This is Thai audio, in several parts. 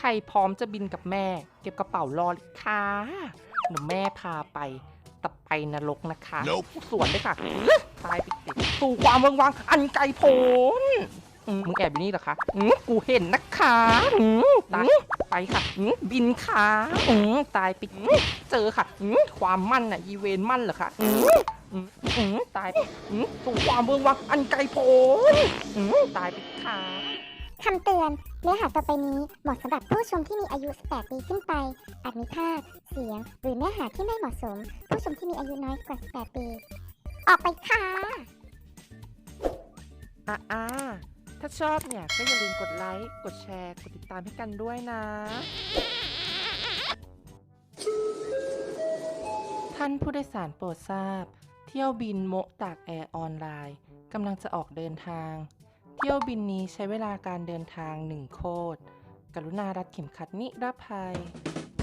ใครพร้อมจะบินกับแม่ เก็บกระเป๋ารอเลยค่ะเดี๋ยวแม่พาไปแตะไปนรกนะคะ Nope สวนเลยค่ะอื้อตายไปติดสู่ความเวิงวางอันไกลโพ้นอืมมึงแอบอยู่นี่เหรอคะอืมกูเห็นนะคะอืมตายไปค่ะอืมบินค่ะอืมตายไปอืมเจอค่ะอืมความมั่นน่ะยีเวนมั่นเหรอคะอืมอืมอืมตายไปอืมสู่ความเวิงวางอันไกลโพ้นอืมตายไปค่ะ คำเตือน เนื้อหาต่อไปนี้เหมาะสำหรับผู้ชมที่มีอายุ 18 ปีขึ้นไป อาจมีภาพ เสียง หรือเนื้อหาที่ไม่เหมาะสม ผู้ชมที่มีอายุน้อยกว่า 18 ปี ออกไปค่ะอ่าอ่าถ้าชอบเนี่ย ก็อย่าลืมกดไลค์ กดแชร์ กดติดตามให้กันด้วยนะ ท่านผู้โดยสารโปรดทราบ เที่ยวบินโมะตากแอร์ออนไลน์กำลังจะออกเดินทาง เที่ยวบินนี้ใช้เวลาการเดินทางหนึ่งโคตร กรุณารัดเข็มขัดนิรภัย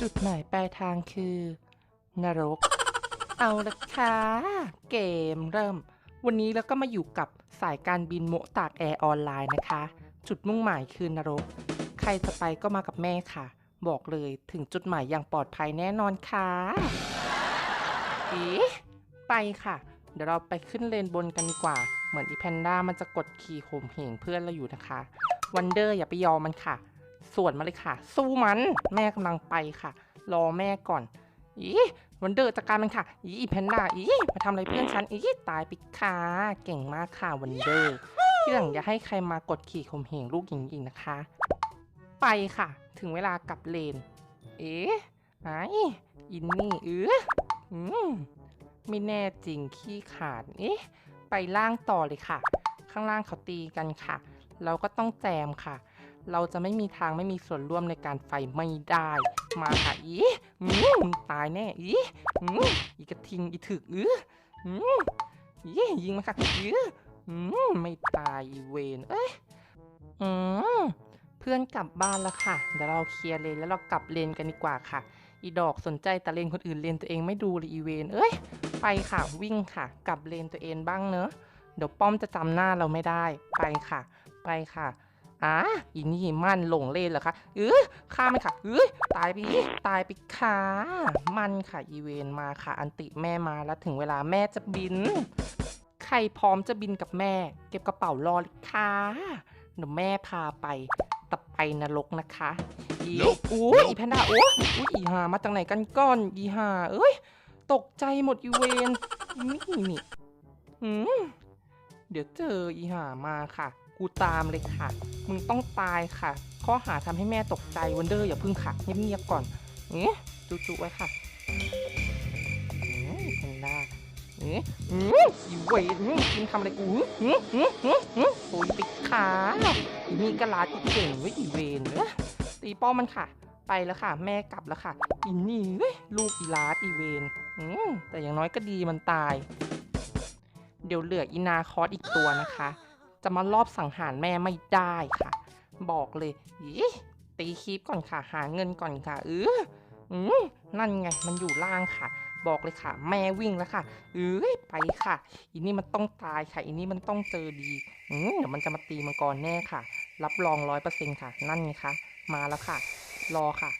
จุดหมายปลายทางคือ นรก เอาละค่ะ เกมเริ่ม วันนี้เราก็มาอยู่กับสายการบินโมตากแอร์ออนไลน์นะคะ จุดมุ่งหมายคือนรก ใครจะไปก็มากับแม่ค่ะ บอกเลยถึงจุดหมายอย่างปลอดภัยแน่นอนค่ะอีไปค่ะ เดี๋ยวเราไปขึ้นเลนบนกันดีกว่า มือนอีแพนด้ามันจะกดขี่ข่มเหงเพื่อนเราอยู่นะคะ วันเดอร์อย่าไปยอมมันค่ะ ส่วนมาเลยค่ะ สู้มัน แม่กำลังไปค่ะ รอแม่ก่อน อีวันเดอร์จัดการมันค่ะอีอีแพนด้า อีมาทำอะไรเพื่อนฉัน อีตายไปค่ะ เก่งมากค่ะวันเดอร์ ที่หลังอย่าให้ใครมากดขี่ข่มเหงลูกหญิงอีกนะคะ ไปค่ะ ถึงเวลากลับเลน เอ๊ะไออินนี่เอออืมไม่แน่จริงขี้ขาด เอ๊ะ ไปล่างต่อเลยค่ะ ข้างล่างเขาตีกันค่ะ เราก็ต้องแจมค่ะ เราจะไม่มีทางไม่มีส่วนร่วมในการไฟไม่ได้ มาค่ะอีอืมตายแน่อีอืมอีกระทิงอีถึกอืออืมอียิงมาค่ะอืออืมไม่ตายอีเวนเอ้ยอืมเพื่อนกลับบ้านแล้วค่ะ เดี๋ยวเราเคลียร์เลนแล้วเรากลับเลนกันดีกว่าค่ะ อีดอกสนใจแต่เลนคนอื่นเลนตัวเองไม่ดูเลยอีเวนเอ้ย ค่ะ วิ่งค่ะ กลับเลนตัวเองบ้างเนอะเดี๋ยวป้อมจะจำหน้าเราไม่ได้ ไปค่ะ ไปค่ะอะอีนี่มันหลงเลนเหรอคะเออฆ่ามันค่ะเออตายไปอีตายไปค่ะมันค่ะ อีเวนมาค่ะ อันติแม่มาแล้วถึงเวลาแม่จะบิน ใครพร้อมจะบินกับแม่ เก็บกระเป๋ารอเลยค่ะเดี๋ยวแม่พาไปตะไปนรกนะคะอี Nope อู้ยอีแพนด้าโอ้ยอุ๊ยอีหามาจากไหนกันก้อนอีหาเอ้ย ตกใจหมดอีเวนนี่นี่อืมเดี๋ยวเจออีหามาค่ะ กูตามเลยค่ะ มึงต้องตายค่ะ ข้อหาทำให้แม่ตกใจวันเดอร์อย่าพึ่งค่ะ เงียบๆก่อนเอ๊ะจุๆไว้ค่ะอืมแพนด้าเอ๊ะอืมอีเวนอืมกินทำอะไรกูอืมอืมอืมอืมโอ้ยปิดขาอีนี่กระลาดอีเก่งไว้ยอีเวนเอ้ยตีป้อมมันค่ะ ไปแล้วค่ะ แม่กลับแล้วค่ะอีนี่เว้ยลูกอีลาดอีเวน แต่อย่างน้อยก็ดีมันตาย เดี๋ยวเหลืออีนาคอสอีกตัวนะคะ จะมารอบสังหารแม่ไม่ได้ค่ะ บอกเลยอีตีคีปก่อนค่ะ หาเงินก่อนค่ะเอออืมนั่นไงมันอยู่ล่างค่ะ บอกเลยค่ะ แม่วิ่งแล้วค่ะ เอ้ยไปค่ะ อีนี่มันต้องตายค่ะ อีนี่มันต้องเจอดีอืมเดี๋ยวมันจะมาตีมังกรแน่ค่ะ รับรองร้อยเปอร์เซ็นค่ะ นั่นไงคะมาแล้วค่ะ รอค่ะ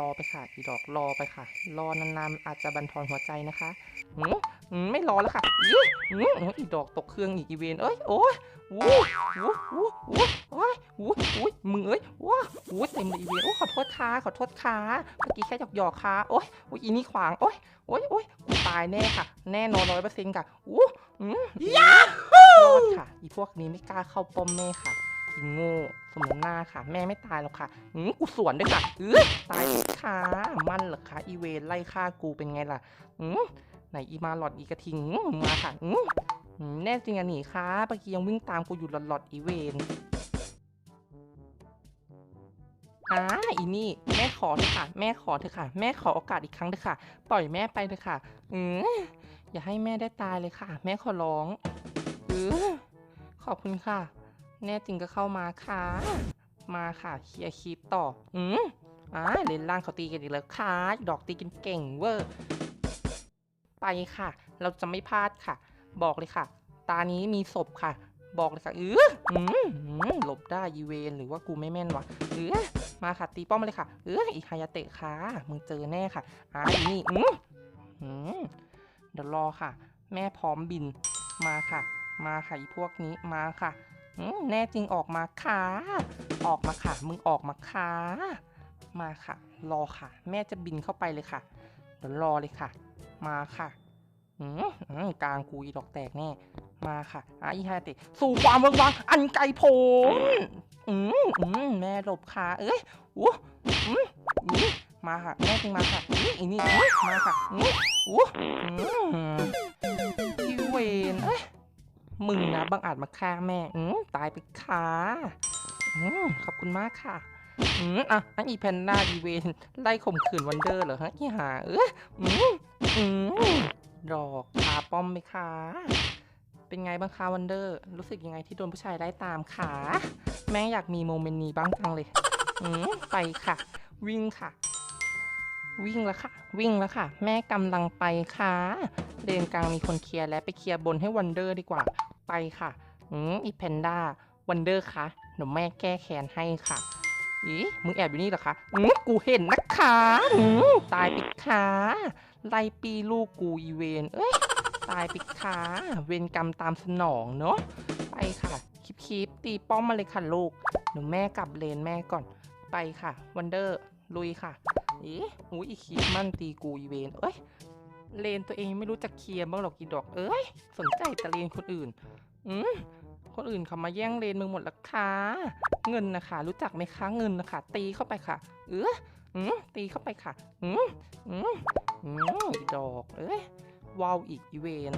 รอไปค่ะ อีดอกรอไปค่ะ รอนานๆอาจจะบันทอนหัวใจนะคะอืมอืมไม่รอแล้วค่ะอีอืมอืมอีดอกตกเครื่องอีกอีเวนเอ้ยโอ้ยวู้วู้วู้วู้โอ้ยวู้วู้มึงเอ้ยว้าวู้เต็มเลยอีเวนโอ้ยขอโทษค่ะขอโทษค่ะเมื่อกี้แค่หยอกหยอกๆค่ะโอ้ยโอ้ยอีนี่ขวางโอ้ยโอ้ยโอ้ยกูตายแน่ค่ะ แน่นอนร้อยเปอร์เซ็นต์ค่ะอู้อืมรอดค่ะ อีพวกนี้ไม่กล้าเข้าป้อมแม่ค่ะ อีโง่สมน้ำหน้าค่ะ แม่ไม่ตายหรอกค่ะอืมกูสวนด้วยค่ะ เออตายค่ะมันเหรอคะอีเวนไล่ฆ่ากูเป็นไงล่ะอืมไหนอีมาหลอดอีกระทิงอืมมาค่ะอืมแน่จริงอะหนีค่ะเมื่อกี้ยังวิ่งตามกูอยู่หลอดหลอดอีเวนอ่าอีนี่แม่ขอเถอะค่ะ แม่ขอเถอะค่ะ แม่ขอโอกาสอีกครั้งเถอะค่ะ ปล่อยแม่ไปเถอะค่ะ อืมอย่าให้แม่ได้ตายเลยค่ะ แม่ขอร้องเออขอบคุณค่ะ แน่จริงก็เข้ามาค่ะ มาค่ะเคลียร์คลิปต่อ อืมอ่าเลนล่างเขาตีกันอีกแล้วค่ะ ดอกตีกันเก่งเวอร์ ไปค่ะ เราจะไม่พลาดค่ะ บอกเลยค่ะ ตานี้มีศพค่ะ บอกเลยค่ะเอออืมอืมหลบได้ยีเวนหรือว่ากูไม่แม่นวะเออมาค่ะตีป้อมมาเลยค่ะ เอออีฮายาเตะค่ะ มึงเจอแน่ค่ะอ่าอนี่อืมอืมเดี๋ยวรอค่ะ แม่พร้อมบิน มาค่ะ มาค่ะอีพวกนี้ มาค่ะ แน่จริงออกมาค่ะ ออกมาค่ะ มึงออกมาค่ะ มาค่ะ รอค่ะ แม่จะบินเข้าไปเลยค่ะ เดี๋ยวรอเลยค่ะ มาค่ะอืมอืมกลางกูอีดอกแตกแน่ มาค่ะอาอีฮาเตะสู่ความเบิกบานอันไกลโพ้นอืมอืมแม่หลบค่ะ เอ้ยอู้อืมอืมมาค่ะ แม่จริงมาค่ะอืมอีนี่อุ๊ยมาค่ะอืมอู้อืมอีเวนเอ้ย มึงนะบังอาจมาฆ่าแม่อืมตายไปค่ะอืมขอบคุณมากค่ะอืมอะอันอีแพนด้าอีเวนไล่ข่มขืนวันเดอร์เหรอฮะอีหาเอ้ยอืมอืมดอกพาป้อมไหมคะเป็นไงบ้างคะวันเดอร์ รู้สึกยังไงที่โดนผู้ชายไล่ตามขาแม่อยากมีโมเมนต์นี้บ้างจังเลยอืมไปค่ะ วิ่งค่ะ วิ่งแล้วค่ะ วิ่งแล้วค่ะ แม่กำลังไปค่ะเลนกลางมีคนเคลียร์และไปเคลียร์บนให้วันเดอร์ดีกว่า ไปค่ะ อืมอีแพนด้าวันเดอร์คะเดี๋ยวแม่แก้แค้นให้ค่ะ อีมึงแอบอยู่นี่เหรอคะอืมกูเห็นนะคะอืมตายปิดขาไล่ปีลูกกูอีเวนเอ้ย ตายปิดขาเวรกรรมตามสนองเนาะ ไปค่ะคลิปคลิปตีป้อมมาเลยค่ะลูกเดี๋ยวแม่กลับเลนแม่ก่อน ไปค่ะวันเดอร์ลุยค่ะ อีอุ้ยอีคลิปมั่นตีกูอีเวนเอ้ย เลนตัวเองไม่รู้จะเคลียร์บ้างหรอกกี่ดอก เอ้ย สนใจแต่เลนคนอื่น อืมคนอื่นเขามาแย่งเลนมึงหมดละค่ะ เงินนะคะ รู้จักไหมคะเงินนะคะ ตีเข้าไปค่ะ เอออืมตีเข้าไปค่ะ อืมอืมอืมอีดอก เอ้ยวาวอีกอีเวน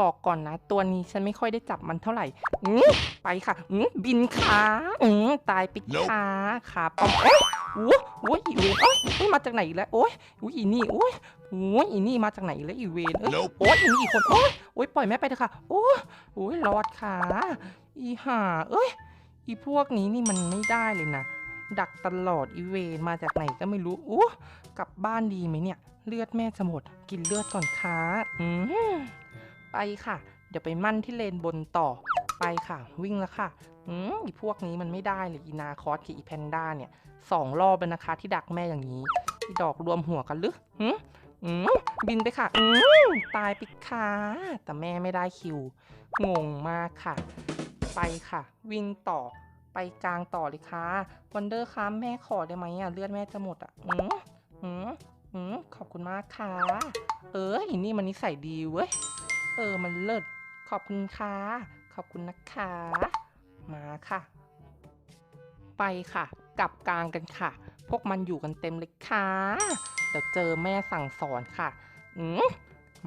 บอกก่อนนะ ตัวนี้ฉันไม่ค่อยได้จับมันเท่าไหร่อืมไปค่ะอืมบินขาอืมตายปิดขาขาปอมโอ้ยโอ้ยโอ้ยอีเวนเอ้ยเอ้ยมาจากไหนอีกแล้วโอ้ยโอ้ยอีนี่โอ้ยโอ้ยอีนี่มาจากไหนอีกแล้วอีเวนเอ้ย Nope โอ้ยอีนี่อีกคนโอ้ยโอ้ยปล่อยแม่ไปเถอะค่ะโอ้ยโอ้ยรอดขาอีห่าเอ้ยอีพวกนี้นี่มันไม่ได้เลยนะดักตลอดอีเวนมาจากไหนก็ไม่รู้อู้กลับบ้านดีไหมเนี่ย เลือดแม่จะหมด กินเลือดก่อนค่ะอืม ไปค่ะ เดี๋ยวไปมั่นที่เลนบนต่อไปค่ะ วิ่งแล้วค่ะ อืมอีพวกนี้มันไม่ได้เลยอีนาคอสกับอีแพนด้าเนี่ยสองรอบแล้วนะคะ ที่ดักแม่อย่างนี้อีดอกรวมหัวกันหรือหืมอืมบินไปค่ะอืมตายไปค่ะแต่แม่ไม่ได้คิว งงมากค่ะ ไปค่ะ วิ่งต่อไปกลางต่อเลยค่ะวันเดอร์คะแม่ขอได้ไหมอะเลือดแม่จะหมดอะอืมอืมอืมขอบคุณมากค่ะ เอออีนี่มันนิสัยดีเว้ย เออ มันเลิศ ขอบคุณค่ะ ขอบคุณนะคะ มาค่ะ ไปค่ะ กลับกลางกันค่ะ พวกมันอยู่กันเต็มเลยค่ะ เดี๋ยวเจอแม่สั่งสอนค่ะ อืม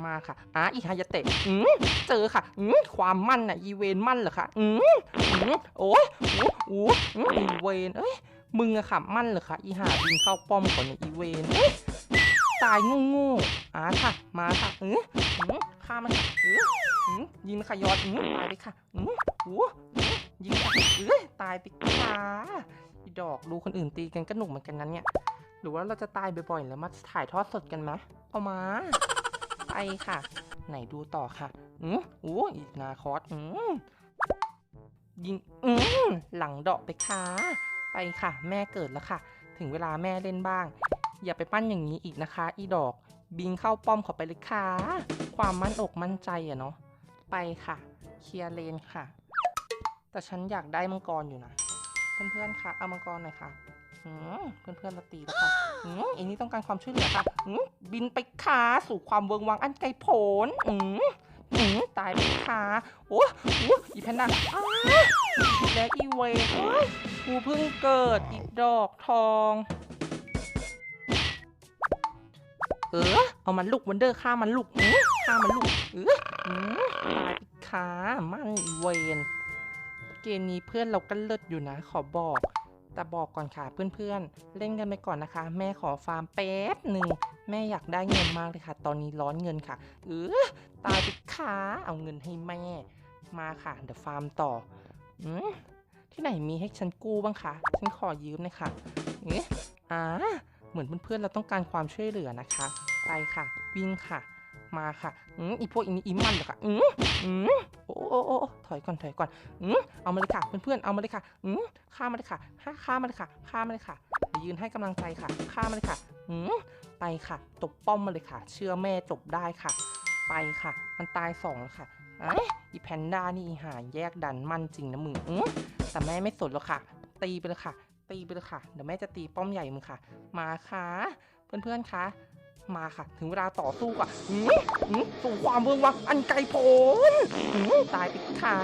มาค่ะอะอีฮายาเตะอืมเจอค่ะอืมความมั่นน่ะ อีเวนมั่นเหรอคะอืมอืมโอ้ยโอ้โอ้อืมอีเวน เอ้ย มึงอะค่ะ มั่นเหรอคะ อีหาบินเข้าป้อมก่อนเนี่ยอีเวนเอ้ย ตายงูงูๆอะค่ะ มาค่ะเอออืมฆ่ามันค่ะเอออืมยิงมันค่ะยอดอืมตายไปค่ะอืมโอ้ยิงค่ะเอ้ยตายไปค่ะดอกดูคนอื่นตีกันก็หนุกเหมือนกันนั้นเนี่ย หรือว่าเราจะตายบ่อยๆแล้วมาถ่ายทอดสดกันไหมเอามาไปค่ะ ไหนดูต่อค่ะอืมโอ้อีนาคอสอืมยิงอืมหลังดอกไปค่ะ ไปค่ะ แม่เกิดแล้วค่ะ ถึงเวลาแม่เล่นบ้าง อย่าไปปั้นอย่างนี้อีกนะคะ อีดอก บิงเข้าป้อมเขอไปเลยค่ะ ความมั่นอกมั่นใจอะเนาะ ไปค่ะ เคลียร์เลนค่ะ แต่ฉันอยากได้มังกรอยู่นะ เพื่อนๆค่ะ เอามังกรหน่อยค่ะอืมเพื่อนๆเราตีแล้วค่ะอืมอันนี้ต้องการความช่วยเหลือค่ะอืมบินไปค่ะสู่ความเวิงวังอันไกลโพ้นอืมอืมตายไปค่ะโอ้โหอีแพนด้าและอีเว้ยกูเพิ่งเกิดอีดอกทอง เออ เอามันลูกวันเดอร์ฆ่ามันลูกอื้อฆ่ามันลูกเออตายไปขามันอีเวนเกมนี้เพื่อนเราก็เลิศอยู่นะ ขอบอก แต่บอกก่อนค่ะเพื่อนๆ เล่นกันไปก่อนนะคะ แม่ขอฟาร์มแป๊บหนึ่ง แม่อยากได้เงินมากเลยค่ะ ตอนนี้ร้อนเงินค่ะ เออตายไปขาเอาเงินให้แม่ มาค่ะ เดี๋ยวฟาร์มต่ออืมที่ไหนมีให้ฉันกู้บ้างคะ ฉันขอยืมน่อยค่ะเอ๊ะอ่า เหมือนเพื่อนๆเราต้องการความช่วยเหลือนะคะ ไปค่ะ วิ่งค่ะ มาค่ะอืมอีพวกอีนี้อีมันเหรอคะอืมอืมโอ้โอ้โอ้โอ้ถอยก่อนถอยก่อนอืมเอามาเลยค่ะ เพื่อนๆเอามาเลยค่ะอืมฆ่ามาเลยค่ะฆ่าฆ่ามาเลยค่ะฆ่ามาเลยค่ะยืนให้กำลังใจค่ะฆ่ามาเลยค่ะอืมไปค่ะตบป้อมมาเลยค่ะ เชื่อแม่จบได้ค่ะ ไปค่ะ มันตายสองแล้วค่ะไอ้อีแพนด้านี่อีหาแยกดันมันจริงนะมึงอืมแต่แม่ไม่สนหรอกค่ะ ตีไปเลยค่ะ ตีไปเลยค่ะเดี๋ยวแม่จะตีป้อมใหญ่มึงค่ะ มาค่ะ เพื่อนๆคะมาค่ะ ถึงเวลาต่อสู้ก่ะอืมอืมสู่ความเวิงวังอันไกลโพ้นอืมตายไปค่ะ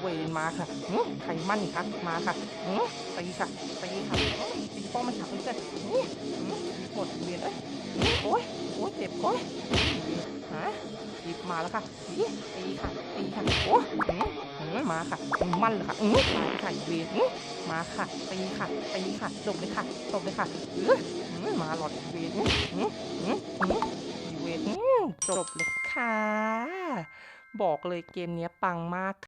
เวนมาค่ะอืมใครมั่นอีกคะมาค่ะอืมตีค่ะตีค่ะตีป้อมมันค่ะเพื่อนๆอืมอืมหมดเวียนเอ้ยอืมโอ้ยโอ้ย มาแล้วค่ะตีค่ะตีค่ะโอ้มอืมาค่ะมั่นเลยค่ะมายไปค่ะเวนอืมาค่ะตีค่ะตีค่ะจบเลยค่ะจบเลยค่ะเออมาหลอดเวนต์อืมอืมอืมอีเวนต์อืมจบเลยค่ะ บอกเลยเกมนี้ปังมาก